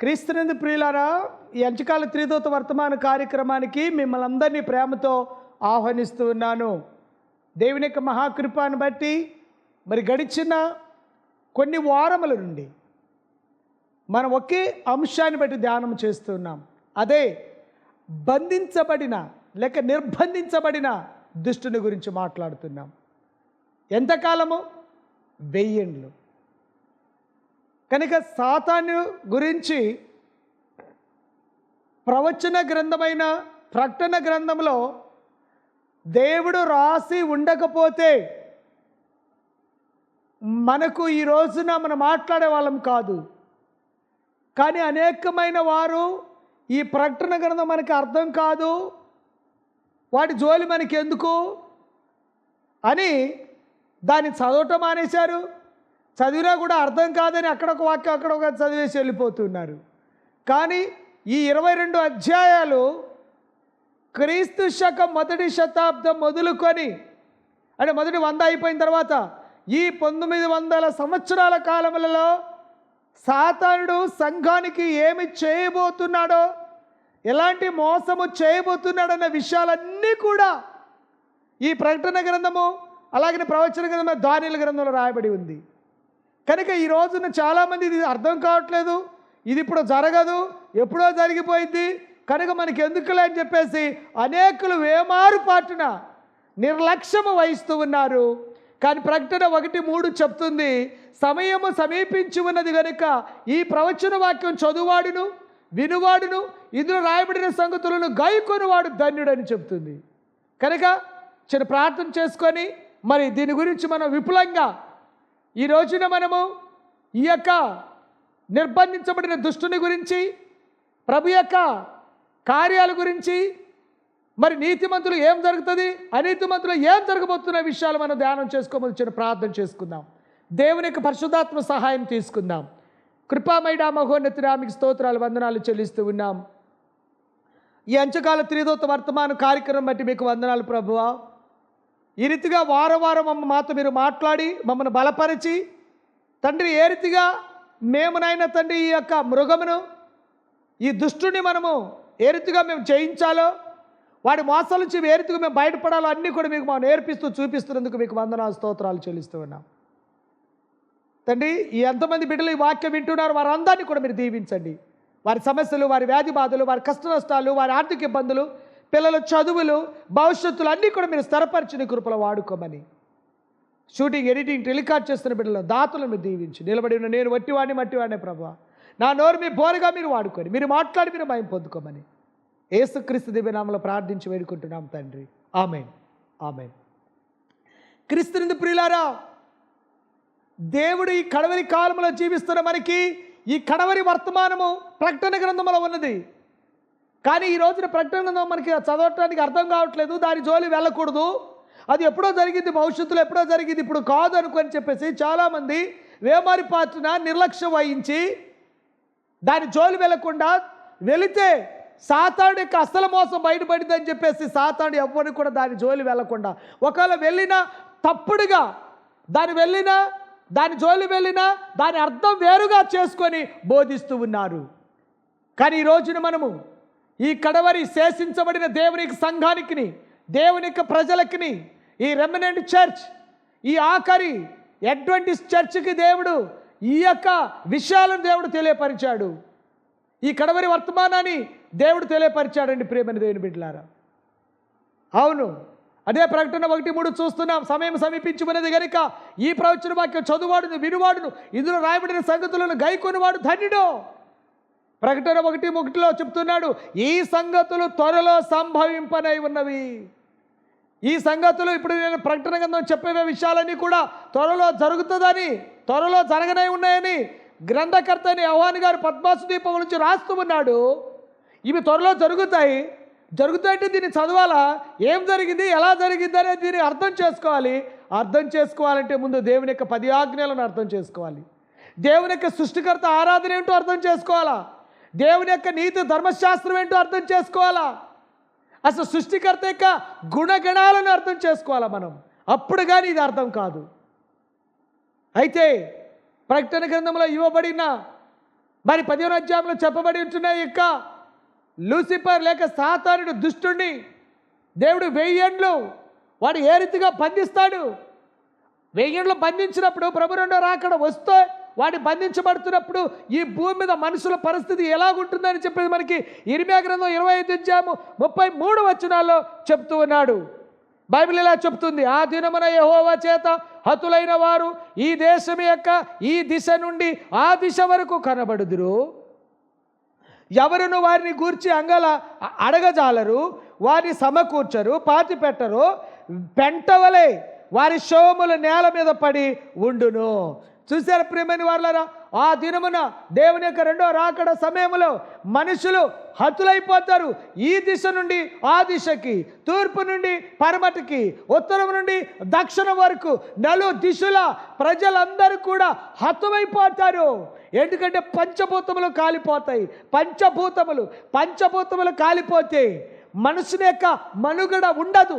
క్రీస్తునందు ప్రియులారా ఈ అంచకాల త్రిదూత వర్తమాన కార్యక్రమానికి మిమ్మల్ని అందరినీ ప్రేమతో ఆహ్వానిస్తూ ఉన్నాను. దేవుని యొక్క మహాకృపాను బట్టి మరి గడిచిన కొన్ని వారముల నుండి మనం ఒకే అంశాన్ని బట్టి ధ్యానం చేస్తున్నాం అదే బంధించబడిన లేక నిర్బంధించబడిన దుష్టుని గురించి మాట్లాడుతున్నాం. ఎంతకాలము? వెయ్యేండ్లు కనుక సాతాను గురించి ప్రవచన గ్రంథమైన ప్రకటన గ్రంథంలో దేవుడు రాసి ఉండకపోతే మనకు ఈ రోజున మనం మాట్లాడే వాళ్ళం కాదు. కానీ అనేకమైన వారు ఈ ప్రకటన గ్రంథం మనకి అర్థం కాదు. వాటి జోలి మనకి ఎందుకు అని దాన్ని చదవటం మానేశారు. చదివినా కూడా అర్థం కాదని అక్కడ ఒక వాక్యం అక్కడ ఒక చదివేసి వెళ్ళిపోతున్నారు. కానీ ఈ ఇరవై రెండు అధ్యాయాలు క్రీస్తు శకం మొదటి శతాబ్దం మొదలుకొని అంటే మొదటి వంద అయిపోయిన తర్వాత ఈ పంతొమ్మిది వందల సంవత్సరాల కాలములలో సాతానుడు సంఘానికి ఏమి చేయబోతున్నాడో ఎలాంటి మోసము చేయబోతున్నాడన్న విషయాలన్నీ కూడా ఈ ప్రకటన గ్రంథము అలాగే ప్రవచన గ్రంథము దానిల గ్రంథంలో రాయబడి ఉంది. కనుక ఈ రోజున చాలామంది ఇది అర్థం కావట్లేదు ఇది ఇప్పుడు జరగదు ఎప్పుడో జరిగిపోయింది. కనుక మనకి ఎందుకులే అని చెప్పేసి అనేకులు వేమారు పాటున నిర్లక్ష్యము వహిస్తూ ఉన్నారు. కానీ ప్రకటన ఒకటి మూడు చెప్తుంది సమయము సమీపించి ఉన్నది కనుక ఈ ప్రవచన వాక్యం చదువువాడును వినువాడును ఇందులో రాయబడిన సంగతులను గాయకొనివాడు ధన్యుడని చెప్తుంది. కనుక చిన్న ప్రార్థన చేసుకొని మరి దీని గురించి మనం విపులంగా ఈ రోజున మనము ఈ యొక్క నిర్బంధించబడిన దుష్టుని గురించి ప్రభు యొక్క కార్యాల గురించి మరి నీతిమంతులు ఏం జరుగుతుంది అనీతిమంతులు ఏం జరగబోతున్న విషయాలు మనం ధ్యానం చేసుకోమని ప్రార్థన చేసుకుందాం. దేవుని యొక్క పరిశుద్ధాత్మ సహాయం తీసుకుందాం. కృపామైడా మహోన్నతి రామికి స్తోత్రాలు వందనాలు చెల్లిస్తూ ఉన్నాం. ఈ అంచకాల త్రిదోత వర్తమాన కార్యక్రమం బట్టి మీకు వందనాలు ప్రభువా. ఈ రీతిగా వారం వారం మమ్మ మాతో మీరు మాట్లాడి మమ్మల్ని బలపరిచి తండ్రి ఏ రీతిగా మేమునైనా తండ్రి ఈ యొక్క మృగమును ఈ దుష్టుని మనము ఏ రీతిగా మేము జయించాలో వాడి మోసాల నుంచి ఏ రీతిగా మేము బయటపడాలో అన్నీ కూడా మీకు మనం నేర్పిస్తూ చూపిస్తున్నందుకు మీకు వందనాలు స్తోత్రాలు చెల్లిస్తూ ఉన్నాం. తండ్రి ఈ ఎంతమంది బిడ్డలు ఈ వాక్యం వింటున్నారు వారందరినీ కూడా మీరు దీవించండి. వారి సమస్యలు వారి వ్యాధి బాధలు వారి కష్ట నష్టాలు వారి ఆర్థిక ఇబ్బందులు పిల్లల చదువులు భవిష్యత్తులు అన్నీ కూడా మీరు స్థిరపరిచిన కృపలు వాడుకోమని. షూటింగ్ ఎడిటింగ్ టెలికాస్ట్ చేస్తున్న బిడ్డలు దాతలను మీరు దీవించి. నిలబడి ఉన్న నేను వట్టివాడిని మట్టివాడినే ప్రభా నా నోరు మీ బోరుగా మీరు వాడుకొని మీరు మాట్లాడి మీరు భయం పొందుకోమని. ఏసుక్రీస్తు దివ్యనామలో ప్రార్థించి వేడుకుంటున్నాం తండ్రి. ఆమెన్. ఆమెన్. క్రీస్తునిందు ప్రియులారా దేవుడు ఈ కడవరి కాలంలో జీవిస్తున్న మనకి ఈ కడవరి వర్తమానము ప్రకటన గ్రంథంలో ఉన్నది. కానీ ఈ రోజున ప్రకటన మనకి చదవటానికి అర్థం కావట్లేదు దాని జోలి వెళ్ళకూడదు. అది ఎప్పుడో జరిగింది భవిష్యత్తులో ఎప్పుడో జరిగింది ఇప్పుడు కాదు అనుకొని చెప్పేసి చాలామంది వేమారి పాత్రన నిర్లక్ష్యం వహించి దాని జోలి వెళ్ళకుండా వెళితే సాతాడు యొక్క అసలు మోసం బయటపడిందని చెప్పేసి సాతాడు ఎవ్వరికి కూడా దాని జోలి వెళ్ళకుండా ఒకవేళ వెళ్ళినా తప్పుడుగా దాని వెళ్ళినా దాని జోలి వెళ్ళినా దాని అర్థం వేరుగా చేసుకొని బోధిస్తూ ఉన్నారు. కానీ ఈ రోజున మనము ఈ కడవరి శేషించబడిన దేవునికి సంఘానికి దేవుని యొక్క ప్రజలకి ఈ రెమినెంట్ చర్చ్ ఈ ఆఖరి అడ్వెంటిస్ చర్చ్కి దేవుడు ఈ యొక్క విషయాలను దేవుడు తెలియపరిచాడు. ఈ కడవరి వర్తమానాన్ని దేవుడు తెలియపరిచాడండి ప్రేమని దేవుని బిడ్డలారా. అవును అదే ప్రకటన ఒకటి మూడు చూస్తున్నాం. సమయం సమీపించుకునేది కనుక ఈ ప్రవచన వాక్యం చదువువాడును వినువాడును ఇందులో రాయబడిన సంగతులను గైకొనివాడు ధన్యుడో. ప్రకటన ఒకటి ఒకటిలో చెప్తున్నాడు ఈ సంగతులు త్వరలో సంభవింపనై ఉన్నవి. ఈ సంగతులు ఇప్పుడు నేను ప్రకటన గ్రంథం చెప్పే విషయాలన్నీ కూడా త్వరలో జరుగుతుందని త్వరలో జరగనై ఉన్నాయని గ్రంథకర్త అని గారు పద్మాసు దీపం నుంచి రాస్తూ ఉన్నాడు. ఇవి త్వరలో జరుగుతాయి. జరుగుతాయంటే దీన్ని చదవాలా? ఏం జరిగింది? ఎలా జరిగింది అనేది దీన్ని అర్థం చేసుకోవాలి. అర్థం చేసుకోవాలంటే ముందు దేవుని యొక్క పది ఆజ్ఞలను అర్థం చేసుకోవాలి. దేవుని యొక్క సృష్టికర్త ఆరాధన ఏంటో అర్థం చేసుకోవాలా? దేవుని యొక్క నీతి ధర్మశాస్త్రం ఏంటో అర్థం చేసుకోవాలా? అసలు సృష్టికర్త యొక్క గుణగణాలను అర్థం చేసుకోవాలా మనం? అప్పుడు కానీ ఇది అర్థం కాదు. అయితే ప్రకటన గ్రంథంలో ఇవ్వబడిన మరి పదిహేను అధ్యాయంలో చెప్పబడి ఉంటున్న యొక్క లూసిఫర్ లేక సాతానుడు దుష్టుణ్ణి దేవుడు వెయ్యేండ్లు వాడు ఏ రీతిగా బంధిస్తాడు? వెయ్యేండ్లు బంధించినప్పుడు ప్రభు రెండో రాకడ వస్తే వాడిని బంధించబడుతున్నప్పుడు ఈ భూమి మీద మనుషుల పరిస్థితి ఎలాగుంటుందని చెప్పేది మనకి ఇరిమే గ్రంథం ఇరవై ఐదు ఇచ్చాము ముప్పై మూడు వచనాల్లో చెప్తూ ఉన్నాడు. బైబిల్ ఇలా చెప్తుంది ఆ దినమున యహోవా చేత హతులైన వారు ఈ దేశం యొక్క ఈ దిశ నుండి ఆ దిశ వరకు కనబడుదురు. ఎవరును వారిని గూర్చి అంగల అడగజాలరు వారిని సమకూర్చరు పాతి పెట్టరు పెంటవలే వారి శవములు నేల మీద పడి ఉండును. చూశారు ప్రియమైన వాళ్ళరా ఆ దినమున దేవుని యొక్క రెండో రాకడ సమయంలో మనుషులు హతులైపోతారు. ఈ దిశ నుండి ఆ దిశకి తూర్పు నుండి పరమటికి ఉత్తరం నుండి దక్షిణం వరకు నలు దిశల ప్రజలందరూ కూడా హతమైపోతారు ఎందుకంటే పంచభూతములు కాలిపోతాయి. పంచభూతములు పంచభూతములు కాలిపోతే మనుషుని యొక్క మనుగడ ఉండదు.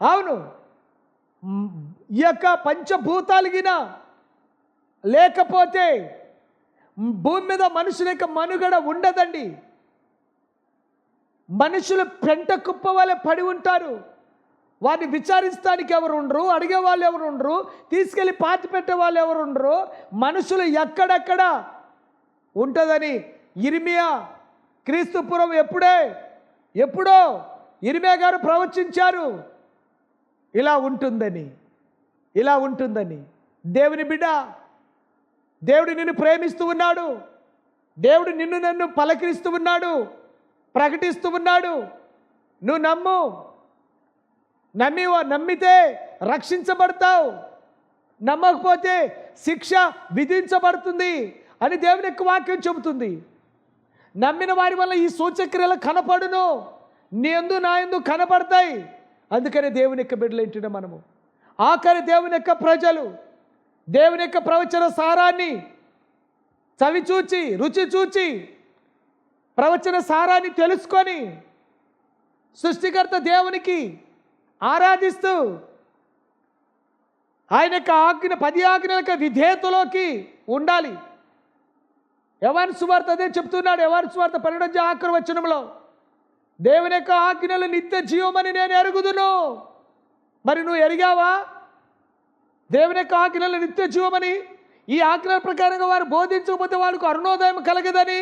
అవును. ఈ యొక్క పంచభూతాలుగిన లేకపోతే భూమి మీద మనుషుల యొక్క మనుగడ ఉండదండి. మనుషులు పెంట కుప్ప వలె పడి ఉంటారు. వారిని విచారించడానికి ఎవరు ఉండరు అడిగే వాళ్ళు ఎవరు ఉండరు తీసుకెళ్ళి పాతి పెట్టే వాళ్ళు ఎవరు ఉండరు. మనుషులు ఎక్కడెక్కడ ఉంటుందని ఇరిమియా క్రీస్తుపురం ఎప్పుడే ఎప్పుడో ఇరిమియా గారు ప్రవచించారు. ఇలా ఉంటుందని. ఇలా ఉంటుందని. దేవుని బిడ్డ దేవుడు నిన్ను ప్రేమిస్తూ ఉన్నాడు. దేవుడు నిన్ను నన్ను పలకరిస్తూ ఉన్నాడు. ప్రకటిస్తూ ఉన్నాడు. నువ్వు నమ్ము. నమ్మి నమ్మితే రక్షించబడతావు. నమ్మకపోతే శిక్ష విధించబడుతుంది అని దేవుని యొక్క వాక్యం చెబుతుంది. నమ్మిన వారి వల్ల ఈ సూచక్రియలు కనపడును. నీ ఎందు నా ఎందు కనపడతాయి. అందుకనే దేవుని యొక్క బిడ్డలు ఏంటంటే మనము ఆఖరి దేవుని యొక్క ప్రజలు దేవుని యొక్క ప్రవచన సారాన్ని చవి చూచి రుచి చూచి ప్రవచన సారాన్ని తెలుసుకొని సృష్టికర్త దేవునికి ఆరాధిస్తూ ఆయన యొక్క ఆజ్ఞ పది ఆజ్ఞల విధేయతలోకి ఉండాలి. ఎవరి సువార్త అదే చెప్తున్నాడు ఎవరి సువార్త పన్నెండు ఆఖరి వచనంలో దేవుని యొక్క ఆజ్ఞలు నిత్య జీవమని నేను ఎరుగుదును. మరి నువ్వు ఎరిగావా? దేవుని యొక్క ఆజ్ఞలు నిత్య జీవమని ఈ ఆజ్ఞల ప్రకారంగా వారు బోధించకపోతే వాళ్ళకు అరుణోదయం కలగదని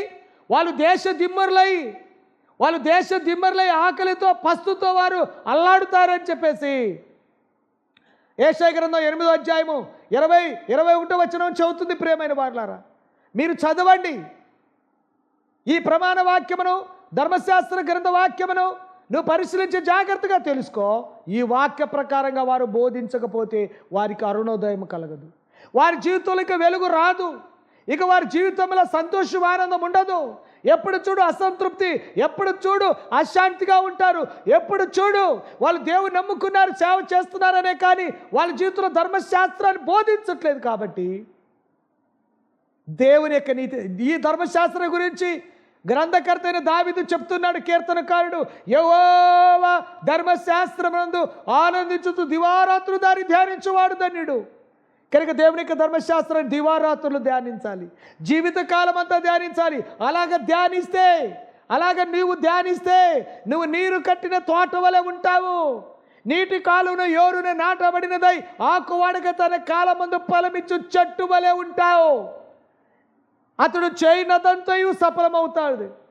వాళ్ళు దేశ దిమ్మరులై వాళ్ళు దేశ దిమ్మరులై ఆకలితో పస్తుతో వారు అల్లాడుతారని చెప్పేసి ఏషయ గ్రంథం ఎనిమిదో అధ్యాయము ఇరవై ఇరవై ఒకటో వచ్చిన చదువుతుంది ప్రియమైన వారులారా. మీరు చదవండి. ఈ ప్రమాణ వాక్యమును ధర్మశాస్త్ర గ్రంథ వాక్యమును నువ్వు పరిశీలించి జాగ్రత్తగా తెలుసుకో. ఈ వాక్య ప్రకారంగా వారు బోధించకపోతే వారికి అరుణోదయం కలగదు. వారి జీవితంలో ఇక వెలుగు రాదు. ఇక వారి జీవితంలో సంతోషం ఆనందం ఉండదు. ఎప్పుడు చూడు అసంతృప్తి ఎప్పుడు చూడు అశాంతిగా ఉంటారు ఎప్పుడు చూడు వాళ్ళు దేవుని నమ్ముకున్నారు సేవ చేస్తున్నారనే కానీ వాళ్ళ జీవితంలో ధర్మశాస్త్రాన్ని బోధించట్లేదు కాబట్టి దేవుని యొక్క నీతి ఈ ధర్మశాస్త్రం గురించి గ్రంథకర్త అయిన దావిదు చెప్తున్నాడు కీర్తనకారుడు యవోవ ధర్మశాస్త్రమందు ఆనందించుతూ దివారాత్రులు దాన్ని ధ్యానించేవాడు ధన్యుడు. కనుక దేవుని యొక్క ధర్మశాస్త్రాన్ని దివారాత్రులు ధ్యానించాలి జీవితకాలం అంతా ధ్యానించాలి. అలాగ ధ్యానిస్తే అలాగ నీవు ధ్యానిస్తే నువ్వు నీరు కట్టిన తోట వలె ఉంటావు. నీటి కాలువను ఎవరున నాటబడినదై ఆకువాడక తన కాలమందు ఫలమిచ్చు చెట్టు వలె ఉంటావు. అతడు చేయనదంతయు సఫలమవుతాడు.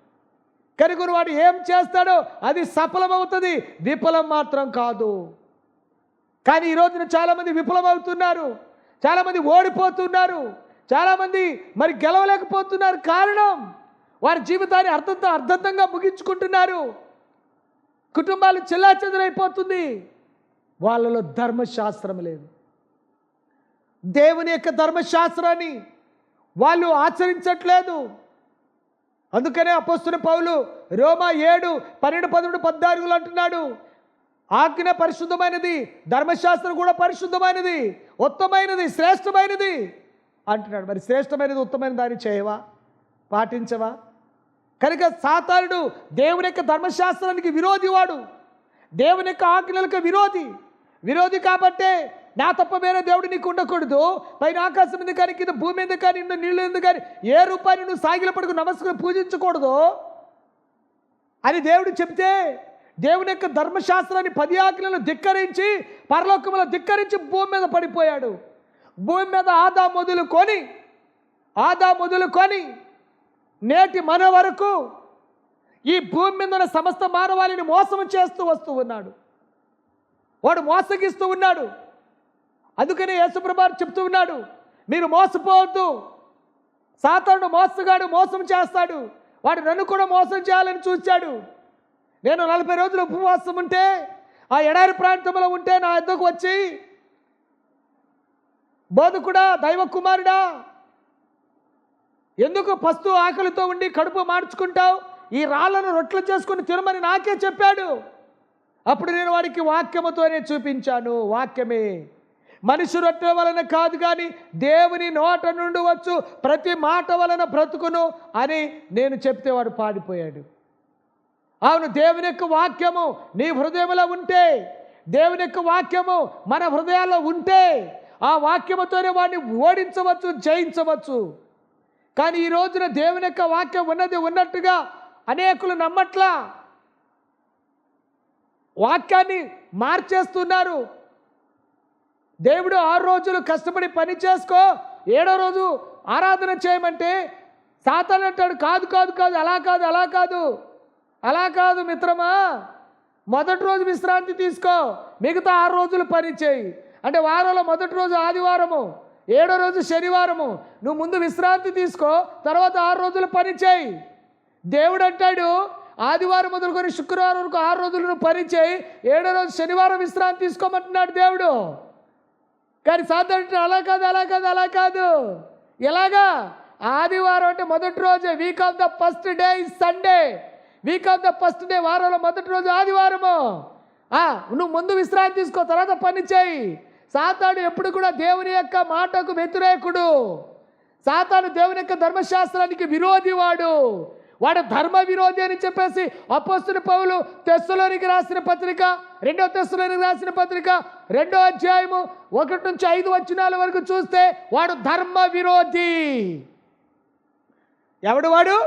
కనుక వాడు ఏం చేస్తాడో అది సఫలమవుతుంది. విఫలం మాత్రం కాదు. కానీ ఈ రోజున చాలామంది విఫలమవుతున్నారు. చాలామంది ఓడిపోతున్నారు. చాలామంది మరి గెలవలేకపోతున్నారు. కారణం వారి జీవితాన్ని అర్థంతో అర్థంతంగా ముగించుకుంటున్నారు. కుటుంబాలు చెల్లాచెదరైపోతుంది. వాళ్ళలో ధర్మశాస్త్రం లేదు. దేవుని యొక్క ధర్మశాస్త్రాన్ని వాళ్ళు ఆచరించట్లేదు. అందుకనే అపస్తున్న పౌలు రోమా ఏడు పన్నెండు పదమూడు పద్నాలుగులు అంటున్నాడు. ఆజ్ఞ పరిశుద్ధమైనది ధర్మశాస్త్రం కూడా పరిశుద్ధమైనది ఉత్తమైనది శ్రేష్టమైనది అంటున్నాడు. మరి శ్రేష్టమైనది ఉత్తమైన దాన్ని చేయవా? పాటించవా? కనుక సాతానుడు దేవుని యొక్క ధర్మశాస్త్రానికి విరోధి వాడు దేవుని యొక్క ఆజ్ఞలకు విరోధి. విరోధి కాబట్టే నా తప్ప వేరే దేవుడు నీకు ఉండకూడదు. పైన ఆకాశం మీద కానీ కింద భూమి మీద కానీ ఇంత నీళ్ళు ఎందుకు కానీ ఏ రూపాన్ని నువ్వు సాగిల పడుకు నమస్కారం పూజించకూడదు. అని దేవుడు చెప్తే దేవుని యొక్క ధర్మశాస్త్రాన్ని పది ఆకులను ధిక్కరించి పరలోకంలో ధిక్కరించి భూమి మీద పడిపోయాడు. భూమి మీద ఆదా మొదలుకొని ఆదా మొదలుకొని నేటి మన వరకు ఈ భూమి మీద ఉన్న సమస్త మానవాళిని మోసం చేస్తూ వస్తూ ఉన్నాడు. వాడు మోసగిస్తూ ఉన్నాడు. అందుకనే యేసుప్రభారు చెప్తూ ఉన్నాడు మీరు మోసపోవద్దు. సాతానుడు మోసగాడు మోసం చేస్తాడు. వాడు నన్ను కూడా మోసం చేయాలని చూశాడు. నేను నలభై రోజులు ఉపవాసం ఉంటే ఆ ఎడారి ప్రాంతంలో ఉంటే నా ఎద్దకు వచ్చి బోధకుడా దైవ కుమారుడా ఎందుకు పస్తు ఆకలితో ఉండి కడుపు మార్చుకుంటావు? ఈ రాళ్ళను రొట్టెలు చేసుకుని తినమని నాకే చెప్పాడు. అప్పుడు నేను వాడికి వాక్యముతోనే చూపించాను. వాక్యమే. మనిషి రొట్టె వలన కాదు కానీ దేవుని నోట నుండి వచ్చు ప్రతి మాట వలన బ్రతుకును అని నేను చెప్తే వాడు పాడిపోయాడు అవును దేవుని యొక్క వాక్యము నీ హృదయంలో ఉంటే దేవుని యొక్క వాక్యము మన హృదయాల్లో ఉంటే ఆ వాక్యముతోనే వాడిని ఓడించవచ్చు జయించవచ్చు. కానీ ఈ రోజున దేవుని యొక్క వాక్యం ఉన్నది ఉన్నట్టుగా అనేకులు నమ్మట్లా? వాక్యాన్ని మార్చేస్తున్నారు. దేవుడు ఆరు రోజులు కష్టపడి పని చేసుకో. ఏడో రోజు ఆరాధన చేయమంటే సాతాన్ అంటాడు కాదు కాదు కాదు అలా కాదు అలా కాదు అలా కాదు మిత్రమా. మొదటి రోజు విశ్రాంతి తీసుకో. మిగతా ఆరు రోజులు పని చేయి. అంటే వారంలో మొదటి రోజు ఆదివారము ఏడో రోజు శనివారము. నువ్వు ముందు విశ్రాంతి తీసుకో తర్వాత ఆరు రోజులు పని చేయి. దేవుడు అంటాడు ఆదివారం మొదలుకొని శుక్రవారం వరకు ఆరు రోజులు నువ్వు పని చేయి. ఏడో రోజు శనివారం విశ్రాంతి తీసుకోమంటున్నాడు దేవుడు. కానీ సాధారణ అలా కాదు అలా కాదు అలా కాదు. ఎలాగా? ఆదివారం అంటే మొదటి రోజు week of the first day is Sunday week of the first day వారంలో మొదటి రోజు ఆదివారము. నువ్వు ముందు విశ్రాంతి తీసుకో తర్వాత పని చేయి. సాతాడు ఎప్పుడు కూడా దేవుని యొక్క మాటకు వ్యతిరేకుడు. సాతాను దేవుని యొక్క ధర్మశాస్త్రానికి విరోధి వాడు ధర్మ విరోధి అని చెప్పేసి అపోస్తుని పౌలు తెస్సులోనికి రాసిన పత్రిక రెండో తెస్సులోనికి రాసిన పత్రిక రెండో అధ్యాయము ఒకటి నుంచి ఐదు వచనాల వరకు చూస్తే వాడు ధర్మ విరోధి ఎవడు వాడు?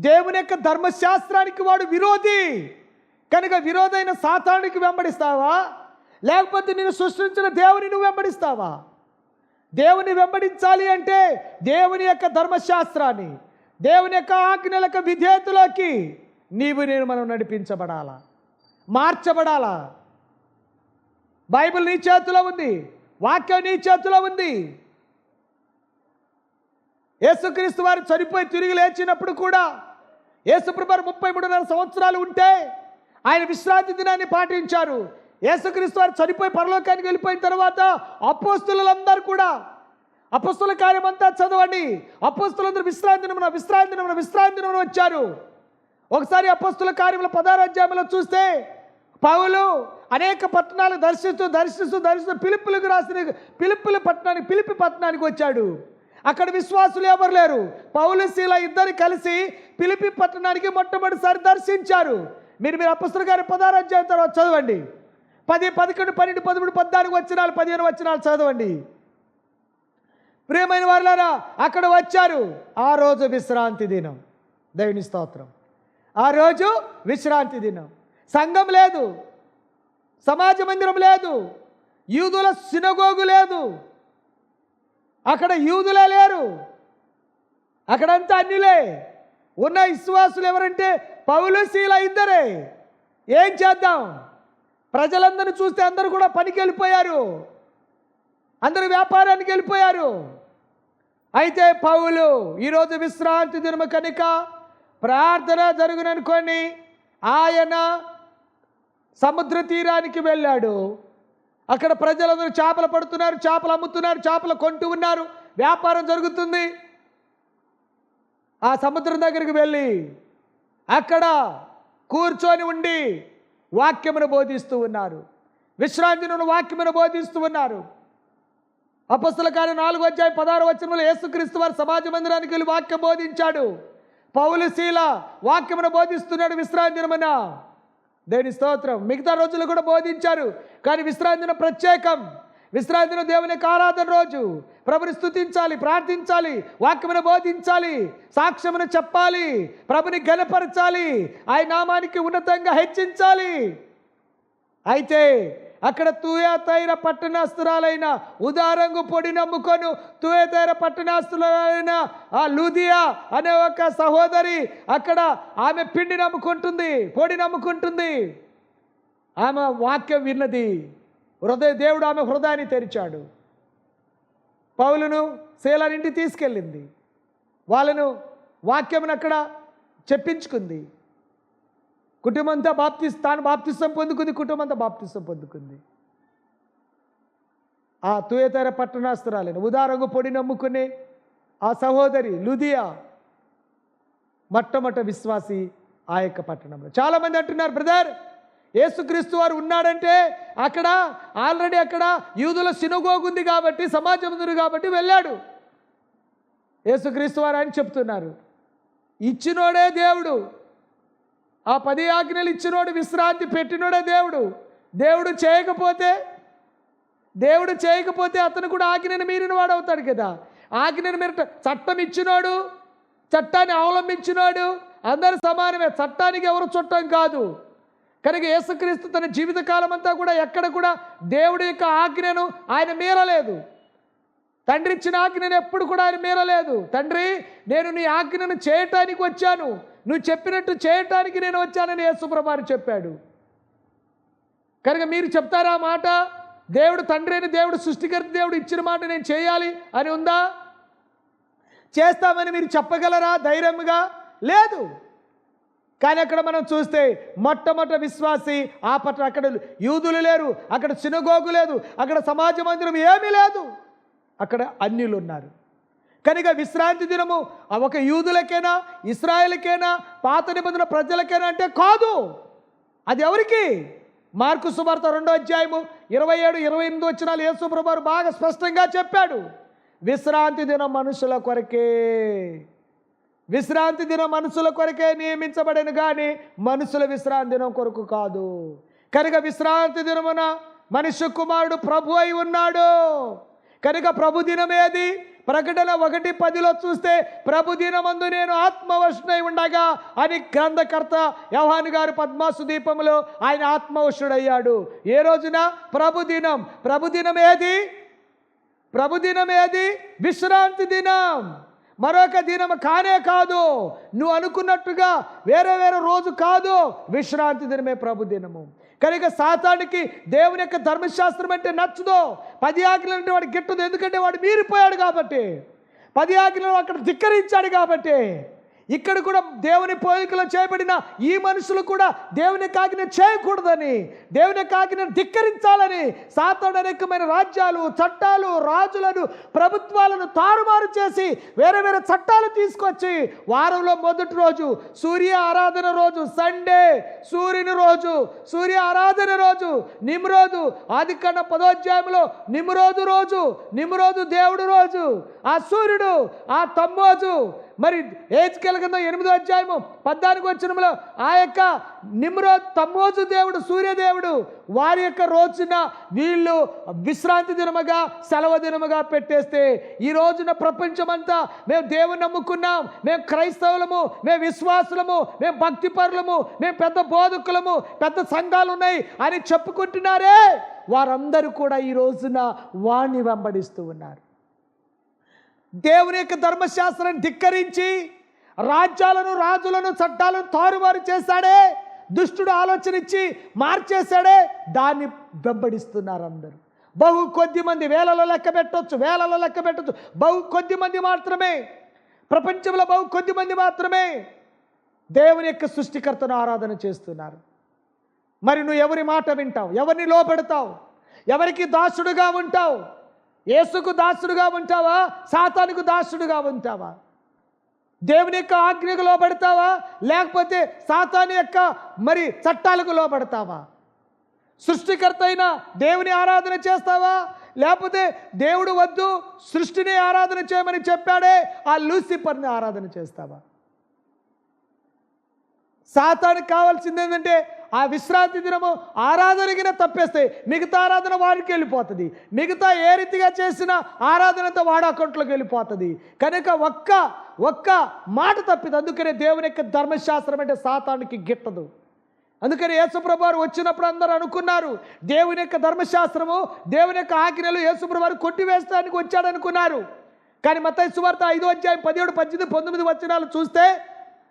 దేవుని యొక్క ధర్మశాస్త్రానికి వాడు విరోధి. కనుక విరోధైన సాతానికి వెంబడిస్తావా? లేకపోతే నేను సృష్టించిన దేవుని నువ్వు వెంబడిస్తావా? దేవుని వెంబడించాలి అంటే దేవుని యొక్క ధర్మశాస్త్రాన్ని. దేవుని యొక్క ఆజ్ఞలకు విధేయతలోకి నీవు నేను మనం నడిపించబడాలా? మార్చబడాలా? బైబిల్ నీ చేతిలో ఉంది వాక్యం నీ చేతిలో ఉంది. యేసుక్రీస్తు వారు చనిపోయి తిరిగి లేచినప్పుడు కూడా యేసుప్రభారు ముప్పై మూడున్నర సంవత్సరాలు ఉంటే ఆయన విశ్రాంతి దినాన్ని పాటించారు. యేసుక్రీస్తు వారు చనిపోయి పరలోకానికి వెళ్ళిపోయిన తర్వాత అపోస్తులందరూ కూడా అపస్తుల కార్యమంతా చదవండి. అపస్తులందరూ విశ్రాంతి దినమున విశ్రాంతి దినమున విశ్రాంతి దినమున వచ్చారు. ఒకసారి అపస్తుల కార్యముల పదహారు చూస్తే పౌలు అనేక పట్టణాలు దర్శిస్తూ దర్శిస్తూ దర్శిస్తూ పిలుపులకు రాసిన పిలుపుల పట్టణానికి పిలిపి పట్టణానికి వచ్చాడు. అక్కడ విశ్వాసులు ఎవరు లేరు? పౌలు శీల ఇద్దరు కలిసి పిలిపి పట్టణానికి మొట్టమొదటిసారి దర్శించారు. మీరు మీరు అపస్తుల గారి పదహారు తర్వాత చదవండి. పది పదకొండు పన్నెండు పదమూడు పద్నాలుగు వచ్చినాలు పదిహేను వచ్చినాలు చదవండి. ప్రియమైన వారులారా అక్కడ వచ్చారు. ఆ రోజు విశ్రాంతి దినం. దేవుని స్తోత్రం. ఆ రోజు విశ్రాంతి దినం. సంఘం లేదు. సమాజ మందిరం లేదు. యూదుల సినగోగు లేదు. అక్కడ యూదులే లేరు. అక్కడంతా అన్యులే. ఉన్న విశ్వాసులు ఎవరంటే పౌలు శీల ఇద్దరే. ఏం చేద్దాం? ప్రజలందరూ చూస్తే అందరూ కూడా పనికి వెళ్ళిపోయారు. అందరూ వ్యాపారానికి వెళ్ళిపోయారు. అయితే పౌలు ఈరోజు విశ్రాంతి దినము కనుక ప్రార్థన జరుగుననుకొని ఆయన సముద్ర తీరానికి వెళ్ళాడు. అక్కడ ప్రజలందరూ చేపలు పడుతున్నారు చేపలు అమ్ముతున్నారు చేపలు కొంటూ ఉన్నారు. వ్యాపారం జరుగుతుంది. ఆ సముద్రం దగ్గరికి వెళ్ళి అక్కడ కూర్చొని ఉండి వాక్యమును బోధిస్తూ ఉన్నారు. విశ్రాంతి నుండి వాక్యమును బోధిస్తూ ఉన్నారు. అపస్తుల కార్యం నాలుగు అధ్యాయం పదహారు వచనంలో యేసుక్రీస్తు వారు సమాజ మందిరానికి వెళ్ళి వాక్యం బోధించాడు. పౌలు శీల వాక్యమును బోధిస్తున్నాడు విశ్రాంతి దినమన. దేని స్తోత్రం. మిగతా రోజులు కూడా బోధించారు. కానీ విశ్రాంతి దినం ప్రత్యేకం. విశ్రాంతి దినం దేవుని యొక్క ఆరాధన రోజు. ప్రభుని స్థుతించాలి ప్రార్థించాలి వాక్యమును బోధించాలి సాక్ష్యమును చెప్పాలి ప్రభుని గనపరచాలి ఆయన నామానికి ఉన్నతంగా హెచ్చించాలి. అయితే అక్కడ తూయతైర పట్టణాస్తురాలైన ఉదారంగు పొడి నమ్ముకొను. తూయతైర పట్టణాస్తురాలైన ఆ లూదియా అనే ఒక సహోదరి అక్కడ ఆమె పిండి నమ్ముకుంటుంది పొడి నమ్ముకుంటుంది. ఆమె వాక్యం విన్నది. హృదయ దేవుడు ఆమె హృదయాన్ని తెరిచాడు. పౌలను శీలానింటి తీసుకెళ్ళింది. వాళ్ళను వాక్యమును అక్కడ చెప్పించుకుంది. కుటుంబంతో బాప్తిస్ తాను బాప్తిస్తం పొందుకుంది కుటుంబంతో బాప్తిసం పొందుకుంది. ఆ తుయతర పట్టణాస్త్రాలను ఉదారంగు పొడి నమ్ముకునే ఆ సహోదరి లుదియా మొట్టమొదటి విశ్వాసి ఆ యొక్క పట్టణంలో. చాలామంది అంటున్నారు బ్రదర్ యేసుక్రీస్తు వారు ఉన్నాడంటే అక్కడ ఆల్రెడీ అక్కడ యూదుల సినుగోగుంది కాబట్టి సమాజం ఉంది కాబట్టి వెళ్ళాడు. యేసుక్రీస్తు వారు అని చెప్తున్నారు. ఇచ్చినోడే దేవుడు. ఆ పది ఆజ్ఞలు ఇచ్చినోడు విశ్రాంతి పెట్టినోడే దేవుడు. దేవుడు చేయకపోతే దేవుడు చేయకపోతే అతను కూడా ఆజ్ఞను మీరిన వాడు అవుతాడు కదా. ఆజ్ఞను మీరు చట్టం ఇచ్చినోడు చట్టాన్ని అవలంబించినోడు అందరు సమానమే. చట్టానికి ఎవరు చుట్టం కాదు. కనుక యేసుక్రీస్తు తన జీవితకాలం అంతా కూడా ఎక్కడ కూడా దేవుడి యొక్క ఆజ్ఞను ఆయన మీరలేదు. తండ్రి ఇచ్చిన ఆజ్ఞను ఎప్పుడు కూడా ఆయన మీరలేదు. తండ్రి నేను నీ ఆజ్ఞను చేయటానికి వచ్చాను. నువ్వు చెప్పినట్టు చేయటానికి నేను వచ్చానని యేసుప్రభారు చెప్పాడు. కనుక మీరు చెప్తారా మాట? దేవుడు తండ్రి అని దేవుడు సృష్టికర్త దేవుడు ఇచ్చిన మాట నేను చేయాలి అని ఉందా? చేస్తామని మీరు చెప్పగలరా ధైర్యంగా? లేదు. కానీ అక్కడ మనం చూస్తే మొట్టమొదటి విశ్వాసి ఆ పట్ల అక్కడ యూదులు లేరు అక్కడ చినగోగు లేదు అక్కడ సమాజ మందిరం ఏమీ లేదు. అక్కడ అన్యులు ఉన్నారు. కనుక విశ్రాంతి దినము ఆ ఒక యూదులకైనా ఇస్రాయేల్కైనా పాత నిబంధన ప్రజలకైనా అంటే కాదు. అది ఎవరికి? మార్కు సుమార్త రెండో అధ్యాయము ఇరవై ఏడు ఇరవై ఎనిమిది వచ్చిన యేసుప్రభారు బాగా స్పష్టంగా చెప్పాడు. విశ్రాంతి దినం మనుషుల కొరకే. విశ్రాంతి దినం మనుషుల కొరకే నియమించబడను కానీ మనుషుల విశ్రాంతి దినం కొరకు కాదు. కనుక విశ్రాంతి దినమున మనిషి కుమారుడు ప్రభు అయి ఉన్నాడు. కనుక ప్రభు దినం ఏది ప్రకటన ఒకటి పదిలో చూస్తే ప్రభు దినమందు నేను ఆత్మవశుడై ఉండగా అని గ్రంథకర్త యవహాన్ గారు పద్మాసు దీపంలో ఆయన ఆత్మవశుడయ్యాడు. ఏ రోజున? ప్రభు దినం. ప్రభు దినం ఏది? ప్రభు దినం ఏది? విశ్రాంతి దినం. మరొక దినం కానే కాదు. నువ్వు అనుకున్నట్టుగా వేరే వేరే రోజు కాదు. విశ్రాంతి దినమే ప్రభు దినము. కనుక సాతానికి దేవుని యొక్క ధర్మశాస్త్రం అంటే నచ్చదు. పది ఆజ్ఞలు అంటే వాడు గిట్టదు. ఎందుకంటే వాడు మీరిపోయాడు కాబట్టి. పది ఆజ్ఞలు అక్కడ ధిక్కరించాడు కాబట్టి. ఇక్కడ కూడా దేవుని పోలికలో చేయబడిన ఈ మనుషులు కూడా దేవుని కాకిన చేయకూడదని దేవుని కాకిన ధిక్కరించాలని సాతాడు రాజ్యాలు చట్టాలు రాజులను ప్రభుత్వాలను తారుమారు చేసి వేరే వేరే చట్టాలు తీసుకొచ్చి వారంలో మొదటి రోజు సూర్య ఆరాధన రోజు సండే సూర్యుని రోజు సూర్య ఆరాధన రోజు నిమ్రోజు ఆది కన్న పదోధ్యాయంలో నిమ్రోజు రోజు నిమ్రోజు దేవుడు రోజు ఆ సూర్యుడు ఆ తమ్మోజు మరి ఏజ్కెల్ కింద ఎనిమిదో అధ్యాయము పద్నాలుగు వచ్చినములో ఆ యొక్క నిమ్రో తమ్మోజు దేవుడు సూర్యదేవుడు వారి యొక్క రోజున వీళ్ళు విశ్రాంతి దినముగా సెలవు దినముగా పెట్టేస్తే ఈ రోజున ప్రపంచమంతా మేము దేవుని నమ్ముకున్నాం. మేము క్రైస్తవులము మేము విశ్వాసులము మేము భక్తిపరులము మేము పెద్ద బోధకులము పెద్ద సంఘాలు ఉన్నాయి అని చెప్పుకుంటున్నారే. వారందరూ కూడా ఈ రోజున వాణ్ణి వెంబడిస్తూ ఉన్నారు. దేవుని యొక్క ధర్మశాస్త్రాన్ని ధిక్కరించి రాజ్యాలను రాజులను చట్టాలను తారుమారు చేశాడే దుష్టుడు ఆలోచన ఇచ్చి మార్చేశాడే దాన్ని వెంబడిస్తున్నారు అందరూ. బహు కొద్ది మంది వేలలో లెక్క పెట్టవచ్చు వేలలో లెక్క పెట్టచ్చు. బహు కొద్ది మంది మాత్రమే ప్రపంచంలో బహు కొద్ది మంది మాత్రమే దేవుని యొక్క సృష్టికర్తను ఆరాధన చేస్తున్నారు. మరి నువ్వు ఎవరి మాట వింటావు? ఎవరిని లోపెడతావు ఎవరికి దాసుడుగా ఉంటావు? యేసుకు దాసుడుగా ఉంటావా? సాతానుకు దాసుడుగా ఉంటావా? దేవుని యొక్క ఆజ్ఞకు లోపడతావా లేకపోతే సాతాని యొక్క మరి చట్టాలకు లోపడతావా సృష్టికర్త అయిన దేవుని ఆరాధన చేస్తావా? లేకపోతే దేవుడు వద్దు సృష్టిని ఆరాధన చేయమని చెప్పాడే ఆ లూసిఫర్ని ఆరాధన చేస్తావా? సాతానికి కావాల్సింది ఏంటంటే ఆ విశ్రాంతి దినము ఆరాధనకిన తప్పేస్తే మిగతా ఆరాధన వాడికి వెళ్ళిపోతుంది. మిగతా ఏ రీతిగా చేసిన ఆరాధనతో వాడు అకౌంట్లోకి వెళ్ళిపోతుంది. కనుక ఒక్క ఒక్క మాట తప్పిది అందుకనే దేవుని యొక్క ధర్మశాస్త్రం అంటే సాతానికి గిట్టదు. అందుకని యేసుప్రభువారు వచ్చినప్పుడు అందరూ అనుకున్నారు దేవుని యొక్క ధర్మశాస్త్రము దేవుని యొక్క ఆజ్ఞలు యేసుప్రభువారు కొట్టివేస్తానికి వచ్చాడనుకున్నారు. కానీ మత సువార్త ఐదో అధ్యాయం పదిహేడు పద్దెనిమిది పంతొమ్మిది వచ్చినాలు చూస్తే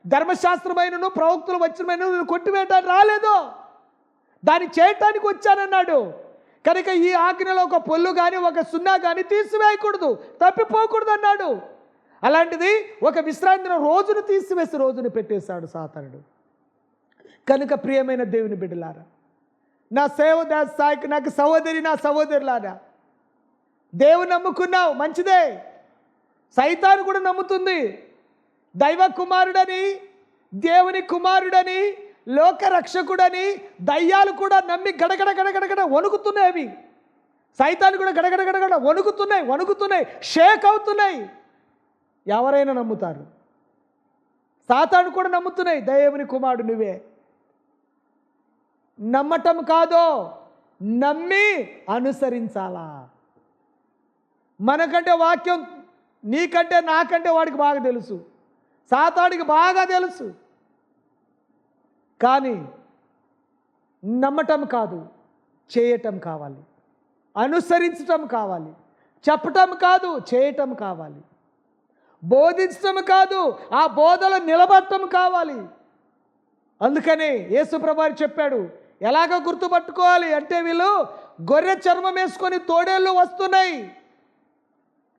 ధర్మశాస్త్రమైనను ప్రవక్తులు వచ్చినమైన నేను కొట్టివేయటానికి రాలేదు. దాన్ని చేయటానికి వచ్చానన్నాడు. కనుక ఈ ఆజ్ఞలో ఒక పొల్లు కానీ ఒక సున్నా కానీ తీసివేయకూడదు తప్పిపోకూడదు అన్నాడు అలాంటిది ఒక విశ్రాంతిన రోజును తీసివేసి రోజును పెట్టేశాడు సాతానుడు. కనుక ప్రియమైన దేవుని బిడ్డలారా నా సేవ సాయికి నాకు సహోదరి నా సహోదరులారా దేవుని నమ్ముకున్నావు మంచిదే. సైతాను కూడా నమ్ముతుంది. దైవ కుమారుడని దేవుని కుమారుడని లోకరక్షకుడని దయ్యాలు కూడా నమ్మి గడగడ గడగడగడ వణుకుతున్నాయి అవి సైతాన్ని కూడా గడగడ గడగడ వణుకుతున్నాయి వణుకుతున్నాయి షేక్ అవుతున్నాయి. ఎవరైనా నమ్ముతారు? సాతాను కూడా నమ్ముతున్నాయి దేవుని కుమారుడు నువ్వే. నమ్మటం కాదో నమ్మి అనుసరించాలా? మనకంటే వాక్యం నీకంటే నాకంటే వాడికి బాగా తెలుసు. సాతాడికి బాగా తెలుసు. కానీ నమ్మటం కాదు చేయటం కావాలి. అనుసరించటం కావాలి. చెప్పటం కాదు చేయటం కావాలి. బోధించటం కాదు ఆ బోధలు నిలబడటం కావాలి. అందుకని యేసుప్రభారి చెప్పాడు ఎలాగ గుర్తుపట్టుకోవాలి అంటే వీళ్ళు గొర్రె చర్మం వేసుకొని తోడేళ్ళు వస్తున్నాయి.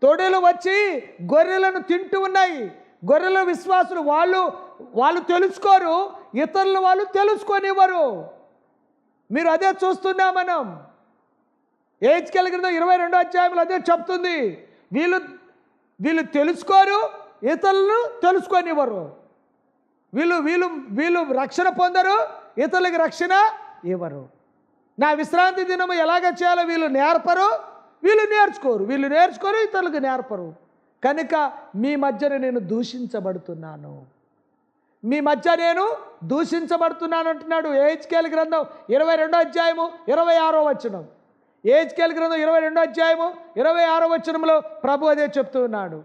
తోడేలు వచ్చి గొర్రెలను తింటూ ఉన్నాయి. గొర్రెల విశ్వాసులు వాళ్ళు వాళ్ళు తెలుసుకోరు ఇతరులు వాళ్ళు తెలుసుకొనివ్వరు. మీరు అదే చూస్తున్నా మనం. ఏజ్ కలిగిన ఇరవై రెండో అధ్యాయంలో అదే చెప్తుంది. వీళ్ళు వీళ్ళు తెలుసుకోరు ఇతరులను తెలుసుకొనివ్వరు. వీళ్ళు వీళ్ళు వీళ్ళు రక్షణ పొందరు ఇతరులకి రక్షణ ఇవ్వరు. నా విశ్రాంతి దినము ఎలాగ చేయాలో వీళ్ళు నేర్పరు వీళ్ళు నేర్చుకోరు. వీళ్ళు నేర్చుకోరు ఇతరులకు నేర్పరు. కనుక మీ మధ్యన నేను దూషించబడుతున్నాను. మీ మధ్య నేను దూషించబడుతున్నాను అంటున్నాడు. ఏహెచ్కేల్ గ్రంథం ఇరవై రెండో అధ్యాయము ఇరవై ఆరో వచనం. ఏహెచ్కేల్ గ్రంథం ఇరవై రెండో అధ్యాయము ఇరవై ఆరో వచనంలో ప్రభు అదే చెప్తూ ఉన్నాడు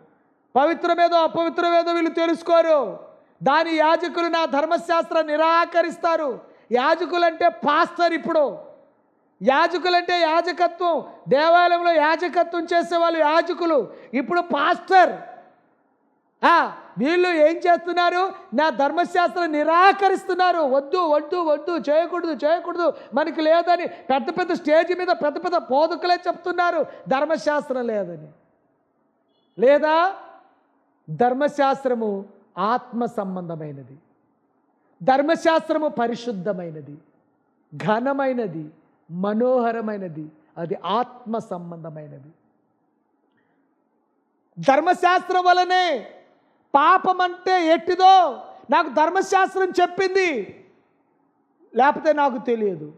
పవిత్రమేదో అపవిత్రమేదో వీళ్ళు తెలుసుకోరు. దాని యాజకులు నా ధర్మశాస్త్రం నిరాకరిస్తారు. యాజకులంటే పాస్టర్ ఇప్పుడు. యాజకులంటే యాజకత్వం. దేవాలయంలో యాజకత్వం చేసేవాళ్ళు యాజకులు. ఇప్పుడు పాస్టర్. ఆ, వీళ్ళు ఏం చేస్తున్నారు? నా ధర్మశాస్త్రం నిరాకరిస్తున్నారు. వద్దు వద్దు వద్దు చేయకూడదు చేయకూడదు. మనకి లేదని పెద్ద పెద్ద స్టేజ్ మీద పెద్ద పెద్ద పోదుకులే చెప్తున్నారు. ధర్మశాస్త్రం లేదని. లేదా? ధర్మశాస్త్రము ఆత్మ సంబంధమైనది. ధర్మశాస్త్రము పరిశుద్ధమైనది. ఘనమైనది. మనోహరమైనది. అది ఆత్మ సంబంధమైనది. ధర్మశాస్త్రం వలనే పాపం అంటే ఎట్టిదో నాకు ధర్మశాస్త్రం చెప్పింది. లేకపోతే నాకు తెలియదు.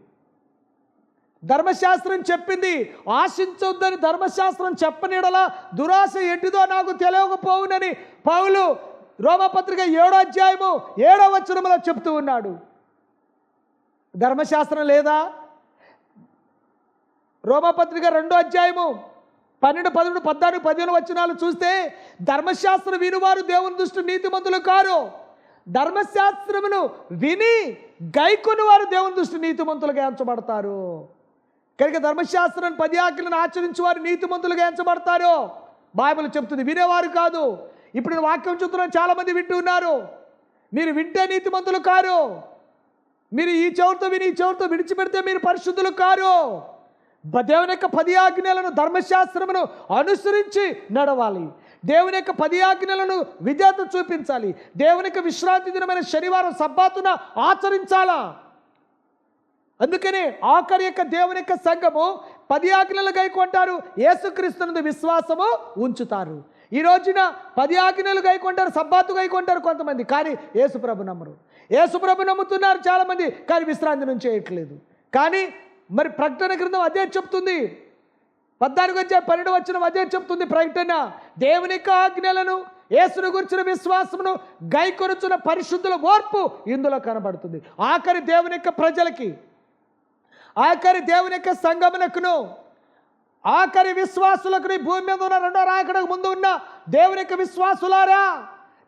ధర్మశాస్త్రం చెప్పింది. ఆశించొద్దని ధర్మశాస్త్రం చెప్పనిడలా దురాశ ఎట్టిదో నాకు తెలియకపోవునని పౌలు రోమపత్రిక ఏడో అధ్యాయము ఏడో వచనములో చెప్తూ ఉన్నాడు. ధర్మశాస్త్రం లేదా? రోమపత్రిక రెండో అధ్యాయము పన్నెండు పదకొండు పద్నాలుగు పదిహేను వచనాలు చూస్తే ధర్మశాస్త్రం వినువారు దేవుని దృష్టి నీతిమంతులు కారు. ధర్మశాస్త్రమును విని గైకొని వారు దేవుని దృష్టి నీతిమంతులుగా ఎంచబడతారు. కనుక ధర్మశాస్త్రం పది ఆకలను ఆచరించి వారు నీతిమంతులుగా ఎంచబడతారు. బైబిల్ చెప్తుంది వినేవారు కాదు. ఇప్పుడు నేను వాక్యం చూస్తున్నాను చాలామంది వింటూ ఉన్నారు. మీరు వింటే నీతిమంతులు కారు. మీరు ఈ చెవులతో విని ఈ చెవులతో విడిచిపెడితే మీరు పరిశుద్ధులు కారు. దేవుని యొక్క పది ఆజ్ఞలను ధర్మశాస్త్రమును అనుసరించి నడవాలి. దేవుని యొక్క పది ఆజ్ఞలను విధేత చూపించాలి. దేవుని యొక్క విశ్రాంతి దినమైన శనివారం సబ్బాతున ఆచరించాలా? అందుకనే ఆఖరి యొక్క దేవుని యొక్క సంఘము పది ఆజ్ఞలు గైకొంటారు. యేసుక్రీస్తునందు విశ్వాసము ఉంచుతారు. ఈ రోజున పది ఆజ్ఞలు గైకొంటారు సబ్బాతు గైకొంటారు కొంతమంది కానీ యేసుప్రభు నమ్మరు. యేసుప్రభు నమ్ముతున్నారు చాలామంది కానీ విశ్రాంతి నుంచి చేయట్లేదు కానీ మరి ప్రకటన గ్రంథం అదే చెప్తుంది. పద్నాలుగు వచ్చే పన్నెండు వచ్చిన అదే చెప్తుంది ప్రకటన. దేవుని యొక్క ఆజ్ఞలను యేసును గురించిన విశ్వాసమును గైకొరుచున్న పరిశుద్ధుల ఓర్పు ఇందులో కనబడుతుంది. ఆఖరి దేవుని యొక్క ప్రజలకి ఆఖరి దేవుని యొక్క సంగమునకును ఆఖరి విశ్వాసులకు ఈ భూమి మీద ఉన్న రెండో రాకడకు ముందు ఉన్న దేవుని యొక్క విశ్వాసులారా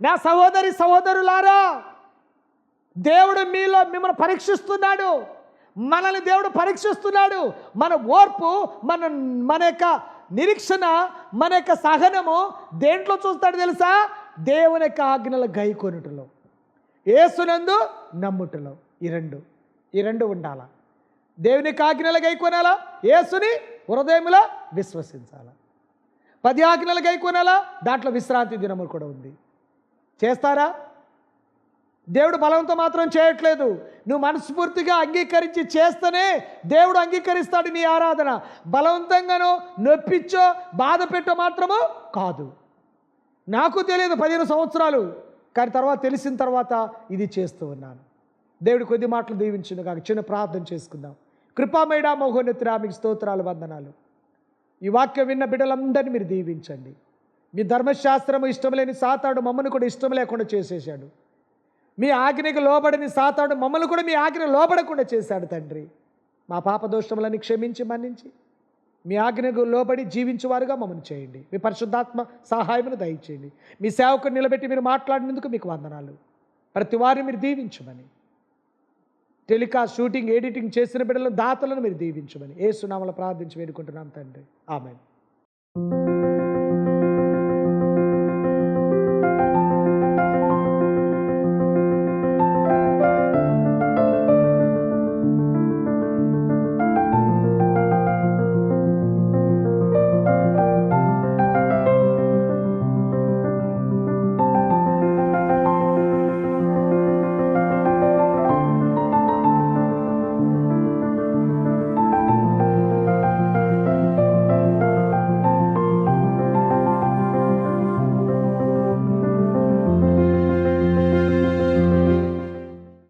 నా సహోదరి సహోదరులారా దేవుడు మీలో మిమ్మల్ని పరీక్షిస్తున్నాడు. మనల్ని దేవుడు పరీక్షిస్తున్నాడు. మన ఓర్పు మన మన యొక్క నిరీక్షణ మన యొక్క సహనము దేంట్లో చూస్తాడు తెలుసా? దేవుని యొక్క ఆజ్ఞల గైకొనుటలో. ఏసునందు నమ్ముటలో. ఈ రెండు ఈ రెండు ఉండాలా? దేవుని యొక్క ఆజ్ఞలు గైకొనాలా? ఏసుని హృదయములో విశ్వసించాలా? పది ఆజ్ఞలు గైకొనాలా? దాంట్లో విశ్రాంతి దినము కూడా ఉంది. చేస్తారా? దేవుడు బలంతో మాత్రం చేయట్లేదు. నువ్వు మనస్ఫూర్తిగా అంగీకరించి చేస్తేనే దేవుడు అంగీకరిస్తాడు నీ ఆరాధన. బలవంతంగానో నొప్పిచ్చో బాధ పెట్టో మాత్రమో కాదు. నాకు తెలియదు పదిహేను సంవత్సరాలు కానీ తర్వాత తెలిసిన తర్వాత ఇది చేస్తూ ఉన్నాను. దేవుడు కొద్ది మాటలు దీవించింది కాక చిన్న ప్రార్థన చేసుకుందాం. కృపామేడా మోహోన్నతిరా మీకు స్తోత్రాలు వందనాలు. ఈ వాక్యం విన్న బిడ్డలందరినీ మీరు దీవించండి. మీ ధర్మశాస్త్రము ఇష్టం లేని సాతాడు మమ్మల్ని కూడా ఇష్టం లేకుండా చేసేసాడు. మీ ఆజ్ఞకు లోబడని సాతాడు మమ్మల్ని కూడా మీ ఆజ్ఞ లోబడకుండా చేశాడు తండ్రి. మా పాప దోషములని క్షమించి మన్నించి మీ ఆజ్ఞకు లోబడి జీవించేవారుగా మమ్మల్ని చేయండి. మీ పరిశుద్ధాత్మ సహాయమును దయచేయండి. మీ సేవకుని నిలబెట్టి మీరు మాట్లాడినందుకు మీకు వందనాలు. ప్రతి వారిని మీరు దీవించమని. టెలికాస్ట్ షూటింగ్ ఎడిటింగ్ చేసిన బిడ్డలను దాతలను మీరు దీవించమని. ఏ సునామలు ప్రార్థించి వేడుకుంటున్నాం తండ్రి. ఆమె